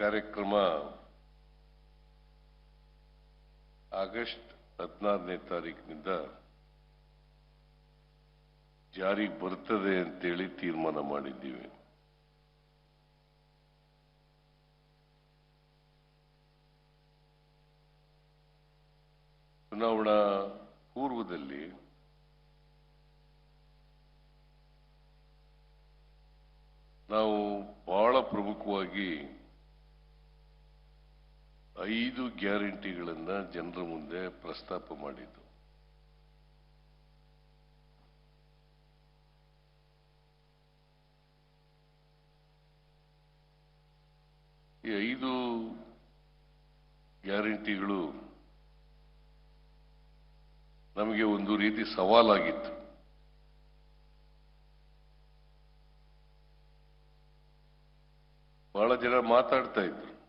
ಕಾರ್ಯಕ್ರಮ ಆಗಸ್ಟ್ ಹದಿನಾರನೇ ತಾರೀಕಿನಿಂದ ಜಾರಿಗೆ ಬರ್ತದೆ ಅಂತೇಳಿ ತೀರ್ಮಾನ ಮಾಡಿದ್ದೀವಿ. ಚುನಾವಣಾ ಪೂರ್ವದಲ್ಲಿ ನಾವು ಬಹಳ ಪ್ರಮುಖವಾಗಿ ಐದು ಗ್ಯಾರಂಟಿಗಳನ್ನ ಜನರ ಮುಂದೆ ಪ್ರಸ್ತಾಪ ಮಾಡಿದ್ದು. ಈ ಐದು ಗ್ಯಾರಂಟಿಗಳು ನಮಗೆ ಒಂದು ರೀತಿ ಸವಾಲಾಗಿತ್ತು. ಬಹಳ ಜನ ಮಾತಾಡ್ತಾ ಇದ್ರು.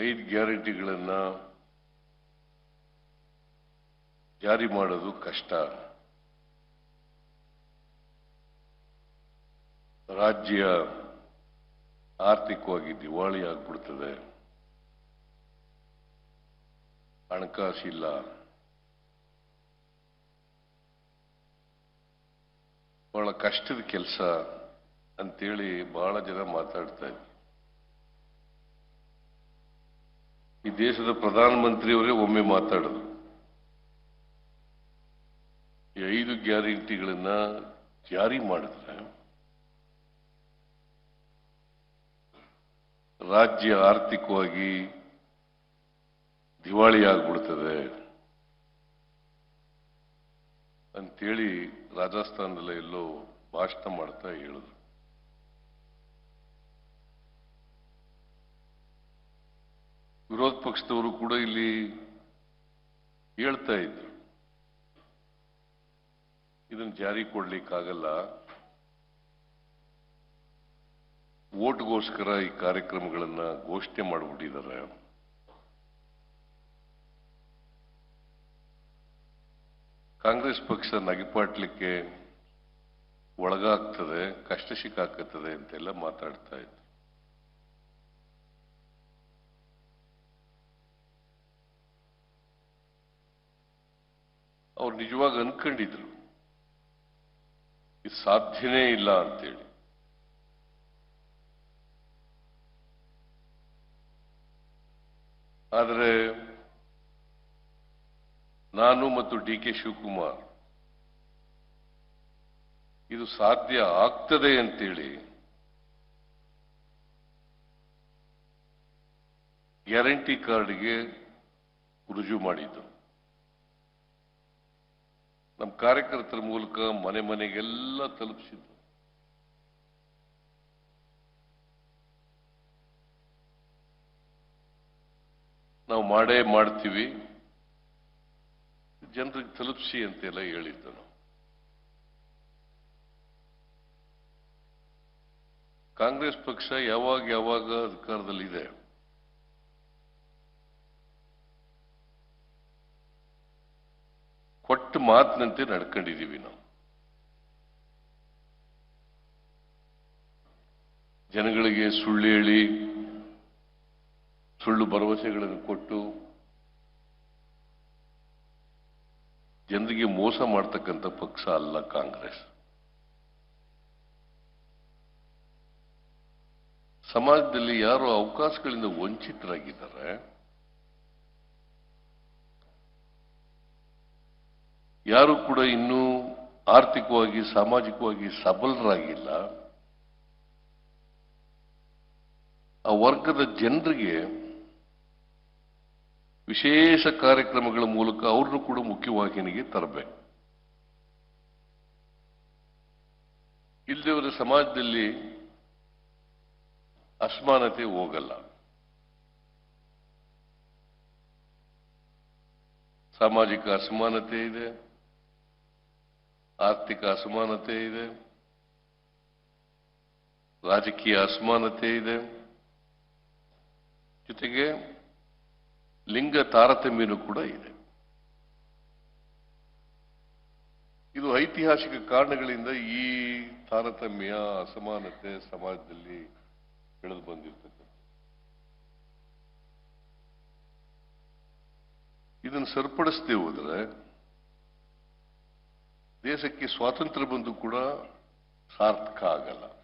ಐದು ಗ್ಯಾರಂಟಿಗಳನ್ನು ಜಾರಿ ಮಾಡೋದು ಕಷ್ಟ. ರಾಜ್ಯ ಆರ್ಥಿಕವಾಗಿ ದಿವಾಳಿ ಆಗ್ಬಿಡ್ತದೆ. ಹಣಕಾಸಿಲ್ಲ. ಬಹಳ ಕಷ್ಟದ ಕೆಲಸ ಅಂತೇಳಿ ಬಹಳ ಜನ ಮಾತಾಡ್ತಾ ಈ ದೇಶದ ಪ್ರಧಾನಮಂತ್ರಿಯವರೇ ಒಮ್ಮೆ ಮಾತಾಡಿದ್ರು ಈ ಐದು ಗ್ಯಾರಂಟಿಗಳನ್ನ ಜಾರಿ ಮಾಡಿದ್ರೆ ರಾಜ್ಯ ಆರ್ಥಿಕವಾಗಿ ದಿವಾಳಿ ಆಗ್ಬಿಡ್ತದೆ ಅಂತೇಳಿ ರಾಜಸ್ಥಾನದಲ್ಲ ಎಲ್ಲೋ ಭಾಷಣ ಮಾಡ್ತಾ ಹೇಳಿದ್ರು ವಿರೋಧ ಪಕ್ಷದವರು ಕೂಡ ಇಲ್ಲಿ ಹೇಳ್ತಾ ಇದ್ರು. ಇದನ್ನು ಜಾರಿ ಕೊಡ್ಲಿಕ್ಕಾಗಲ್ಲ. ಓಟ್ಗೋಸ್ಕರ ಈ ಕಾರ್ಯಕ್ರಮಗಳನ್ನ ಘೋಷಣೆ ಮಾಡಿಬಿಟ್ಟಿದ್ದಾರೆ. ಕಾಂಗ್ರೆಸ್ ಪಕ್ಷ ನಗಿಪಾಟ್ಲಿಕ್ಕೆ ಒಳಗಾಗ್ತದೆ, ಕಷ್ಟ ಸಿಕ್ಕಾಕತ್ತದೆ ಅಂತೆಲ್ಲ ಮಾತಾಡ್ತಾ ಇದ್ರು. ಅವ್ರು ನಿಜವಾಗಿ ಅನ್ಕೊಂಡಿದ್ರು. ಇದು ಸಾಧ್ಯನೇ ಇಲ್ಲ ಅಂತೇಳಿ. ಆದರೆ ನಾನು ಮತ್ತು ಡಿ ಕೆ ಶಿವಕುಮಾರ್ ಇದು ಸಾಧ್ಯ ಆಗ್ತದೆ ಅಂತೇಳಿ ಗ್ಯಾರಂಟಿ ಕಾರ್ಡ್ಗೆ ರುಜು ಮಾಡಿದ್ದು ನಮ್ಮ ಕಾರ್ಯಕರ್ತರ ಮೂಲಕ ಮನೆ ಮನೆಗೆಲ್ಲ ತಲುಪಿಸಿದ್ರು. ನಾವು ಮಾಡೇ ಮಾಡ್ತೀವಿ. ಜನರಿಗೆ ತಲುಪಿಸಿ ಅಂತೆಲ್ಲ ಹೇಳಿದ್ದು ನಾವು. ಕಾಂಗ್ರೆಸ್ ಪಕ್ಷ ಯಾವಾಗ ಯಾವಾಗ ಅಧಿಕಾರದಲ್ಲಿದೆ? ಕೊಟ್ಟ ಮಾತಿನಂತೆ ನಡ್ಕೊಂಡಿದ್ದೀವಿ ನಾವು. ಜನಗಳಿಗೆ ಸುಳ್ಳು ಹೇಳಿ, ಸುಳ್ಳು ಭರವಸೆಗಳನ್ನು ಕೊಟ್ಟು, ಜನರಿಗೆ ಮೋಸ ಮಾಡ್ತಕ್ಕಂಥ ಪಕ್ಷ ಅಲ್ಲ ಕಾಂಗ್ರೆಸ್. ಸಮಾಜದಲ್ಲಿ ಯಾರು ಅವಕಾಶಗಳಿಂದ ವಂಚಿತರಾಗಿದ್ದಾರೆ ಯಾರು ಕೂಡ ಇನ್ನೂ ಆರ್ಥಿಕವಾಗಿ, ಸಾಮಾಜಿಕವಾಗಿ ಸಬಲರಾಗಿಲ್ಲ. ಆ ವರ್ಗದ ಜನರಿಗೆ ವಿಶೇಷ ಕಾರ್ಯಕ್ರಮಗಳ ಮೂಲಕ ಅವ್ರನ್ನು ಕೂಡ ಮುಖ್ಯವಾಹಿನಿಗೆ ತರಬೇಕು. ಇಲ್ಲದವರ ಸಮಾಜದಲ್ಲಿ ಅಸಮಾನತೆ ಹೋಗಲ್ಲ. ಸಾಮಾಜಿಕ ಅಸಮಾನತೆ ಇದೆ. ಆರ್ಥಿಕ ಅಸಮಾನತೆ ಇದೆ. ರಾಜಕೀಯ ಅಸಮಾನತೆ ಇದೆ. ಜೊತೆಗೆ ಲಿಂಗ ತಾರತಮ್ಯನು ಕೂಡ ಇದೆ. ಇದು ಐತಿಹಾಸಿಕ ಕಾರಣಗಳಿಂದ ಈ ತಾರತಮ್ಯ, ಅಸಮಾನತೆ ಸಮಾಜದಲ್ಲಿ ಬೆಳೆದು ಬಂದಿರ್ತಕ್ಕಂಥ ಇದನ್ನು ಸರಿಪಡಿಸದೆ ಹೋದ್ರೆ ದೇಶಕ್ಕೆ ಸ್ವಾತಂತ್ರ್ಯ ಬಂದು ಕೂಡ ಸಾರ್ಥಕ ಆಗಲ್ಲ.